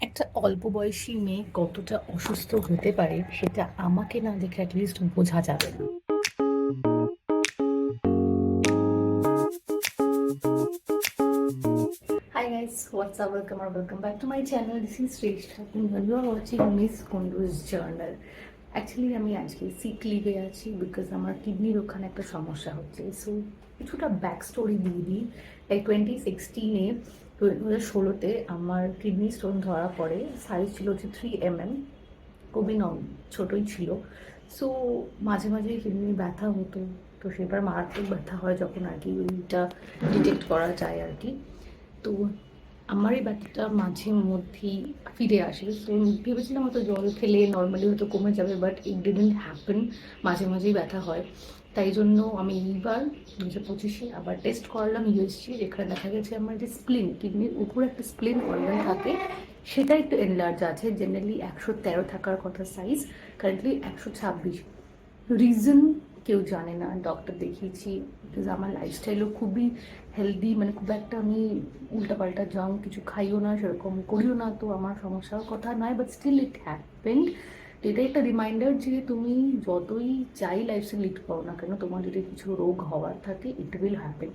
একটা অল্প বয়সী মেয়ে কতটা অসুস্থ হতে পারে সেটা আমাকে না দেখে অ্যাটলিস্ট বোঝা যাবে না। Is Shrestha and you are watching Miss actually আমি আজকে সিক লিভে আছি বিকজ আমার কিডনির ওখানে একটা সমস্যা হচ্ছে। সো কিছুটা ব্যাক স্টোরি দিয়ে দিই। টোয়েন্টি সিক্সটিনে দু হাজার ষোলোতে আমার কিডনি স্টোন ধরা পড়ে। সাইজ ছিল হচ্ছে থ্রি এম এম খুবই নম, ছোটোই ছিল। সো মাঝে মাঝে কিডনি ব্যথা হতো। তো সেবার মারাত্মক ব্যথা হয় যখন আর কি ওইটা ডিটেক্ট করা যায় আর কি। তো আমার এই ব্যথাটা মাঝে মধ্যেই ফিরে আসে। তো ভেবেছিলাম হয়তো জল খেলে নর্মালি হয়তো কমে যাবে বাট ইট ডিডেন্ট হ্যাপেন মাঝে মাঝেই ব্যথা হয়। তাই জন্য আমি এইবার দু হাজার পঁচিশে আবার টেস্ট করলাম ইউএসজি যেখানে দেখা গেছে আমার যে স্প্লিন কিডনির উপরে একটা স্প্লিন অর্গান থাকে, সেটা একটু এনলার্জ আছে জেনারেলি একশো তেরো থাকার কথা সাইজ কারেন্টলি একশো ছাব্বিশ। রিজন কেউ জানে না ডক্টর দেখিয়েছি বিকজ আমার লাইফস্টাইলও খুবই হেলদি মানে খুব একটা আমি উল্টাপাল্টা জাঙ্ক কিছু খাইও না, সেরকম করিও না, তো আমার সমস্যার কথা নয় বাট স্টিল ইট হ্যাপেন্ড এটাই একটা রিমাইন্ডার যে তুমি যতই চাই লাইফস্টাইল লিড করো না কেন, তোমার যদি কিছু রোগ হওয়ার থাকে ইট উইল হ্যাপেন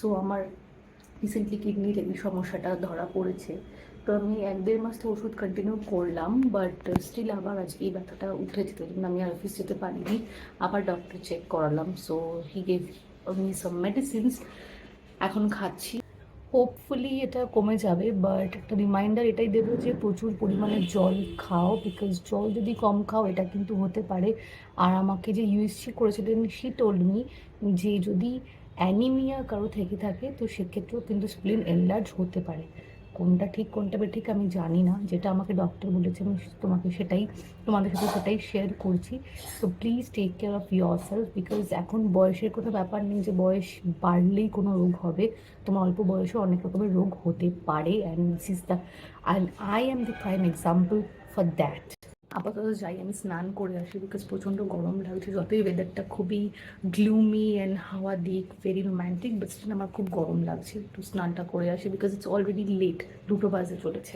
সো আমার রিসেন্টলি কিডনির এই সমস্যাটা ধরা পড়েছে। তো আমি এক দেড় মাস তো ওষুধ কন্টিনিউ করলাম বাট স্টিল আবার আজকে এই ব্যথাটা উঠেছে জন্য আমি আর অফিস যেতে পারিনি, আবার ডক্টর চেক করালাম। So he gave me some medicines এখন খাচ্ছি। হোপফুলি এটা কমে যাবে বাট একটা রিমাইন্ডার এটাই দেবো যে প্রচুর পরিমাণে জল খাও বিকজ জল যদি কম খাও, এটা কিন্তু হতে পারে। আর আমাকে যে ইউএসসি করেছিলেন সি টোল্ড মি যে যদি অ্যানিমিয়া কারও থেকে থাকে, তো সেক্ষেত্রেও কিন্তু স্প্লিন এনলার্জ হতে পারে। কোনটা ঠিক কোনটা ঠিক আমি জানি না। যেটা আমাকে ডক্টর বলেছে, আমি তোমাকে সেটাই, তোমাদের সাথে সেটাই শেয়ার করছি। তো please take care of yourself because এখন বয়সের কোনো ব্যাপার নেই যে বয়স বাড়লেই কোনো রোগ হবে। তোমার অল্প বয়সে অনেক রকমের রোগ হতে পারে। And this is the and I am the prime example for that আপাতত যাই, আমি স্নান করে আসি বিকজ প্রচণ্ড গরম লাগছে। যতই ওয়েদারটা খুবই গ্লুমি অ্যান্ড হাওয়া দিক ভেরি রোম্যান্টিক বাট আমার খুব গরম লাগছে। একটু স্নানটা করে আসি বিকজ ইটস অলরেডি লেট দুটো বাজে চলেছে।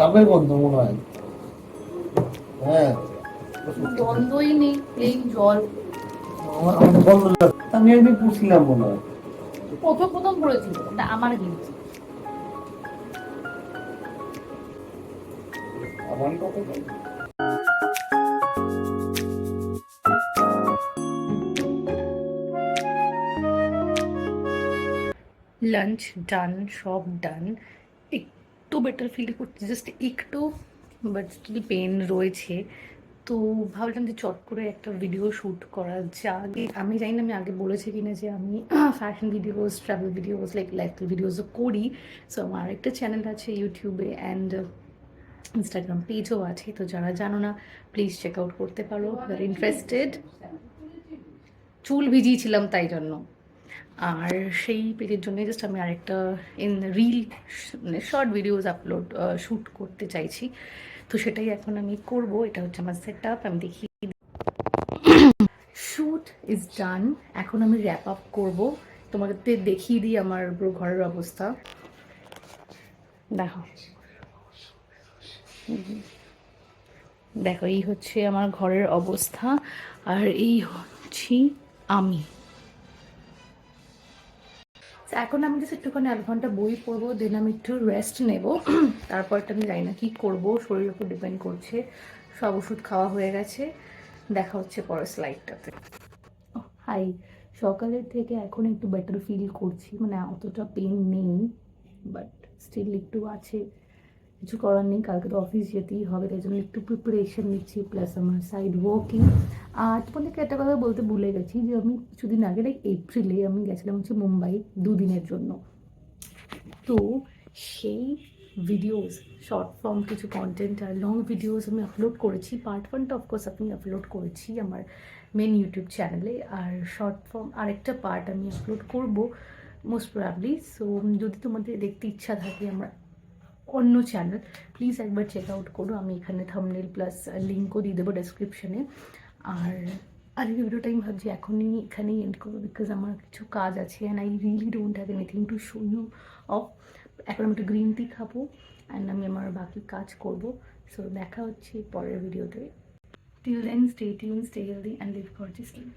ডাবের গন্ধ মনে হয়। হ্যাঁ। দ্বন্দ্বই নেই প্লেন জল। আমার আমার গন্ধ লাগছে। আমি একদিন পুষছিলাম মনে হয়। প্রথম প্রথম পড়েছিল ওটা আমার কিন্তু আমার লাঞ্চ ডান সব ডান একটু বেটার ফিল করছি জাস্ট একটু বাট স্টিল পেন রয়েছে, তো ভাবলাম যে চট করে একটা ভিডিও শ্যুট করা যাক। আমি জানি না আমি আগে বলেছি কিনা যে আমি fashion videos travel videos like lifestyle ভিডিওসও করি। সো আমার একটা চ্যানেল আছে ইউটিউবে অ্যান্ড ইনস্টাগ্রাম পেজও আছে, তো যারা জানো না প্লিজ চেক আউট করতে পারো। ইন্টারেস্টেড চুল ভিজিয়েছিলাম তাই জন্য। আর সেই পেজের জন্য জাস্ট আমি আরেকটা ইন রিল মানে শর্ট ভিডিওস আপলোড শ্যুট করতে চাইছি। তো সেটাই এখন আমি করব। এটা হচ্ছে আমার সেট আপ আমি দেখি। শ্যুট ইজ ডান এখন আমি র্যাপ আপ করব। তোমাকে দেখিয়ে দিই আমার পুরো ঘরের অবস্থা। দেখো। দেখো, এই হচ্ছে আমার ঘরের অবস্থা। আর এই হচ্ছি আমি। এখন আমি জাস্ট একটুখানি আধ ঘণ্টা বই পড়ব দেন আমি একটু রেস্ট নেব। তারপরটা আমি জানি না কী করব, শরীরের উপর ডিপেন্ড করছে। সব ওষুধ খাওয়া হয়ে গেছে। দেখা হচ্ছে পরের স্লাইডটাতে হাই সকালের থেকে এখন একটু বেটার ফিল করছি। মানে অতটা পেন নেই বাট স্টিল একটু আছে। কিছু করার নেই, কালকে তো অফিস যেতেই হবে, তাই জন্য একটু প্রিপারেশন নিচ্ছি প্লাস আমার সাইড ওয়ার্কিং আর তোমাদেরকে একটা কথা বলতে ভুলে গেছি, যে আমি কিছুদিন আগে লাইক এপ্রিলে আমি গেছিলাম হচ্ছে মুম্বাই দুদিনের জন্য। তো সেই ভিডিওস শর্ট ফর্ম কিছু কন্টেন্ট আর লং ভিডিওস আমি আপলোড করেছি। পার্ট ওয়ানটা অফকোর্স আমি আপলোড করেছি আমার মেন ইউটিউব চ্যানেলে আর শর্ট ফর্ম আরেকটা পার্ট আমি আপলোড করব মোস্ট প্রবলি সো যদি তোমাদের দেখতে ইচ্ছা থাকে, আমরা অন্য চ্যানেল প্লিজ একবার চেক আউট করো, আমি এখানে থামনেল প্লাস লিঙ্কও দিয়ে দেবো ডেসক্রিপশনে আর আজকে ভিডিওটা আমি ভাবছি এখনই এখানেই এন্ড করব বিকজ আমার কিছু কাজ আছে and I really don't have anything to show you of এখন আমি একটু গ্রিন টি খাব অ্যান্ড আমি আমার বাকি কাজ করব। সো দেখা হচ্ছে পরের ভিডিওতে till then stay tuned stay healthy and live gorgeously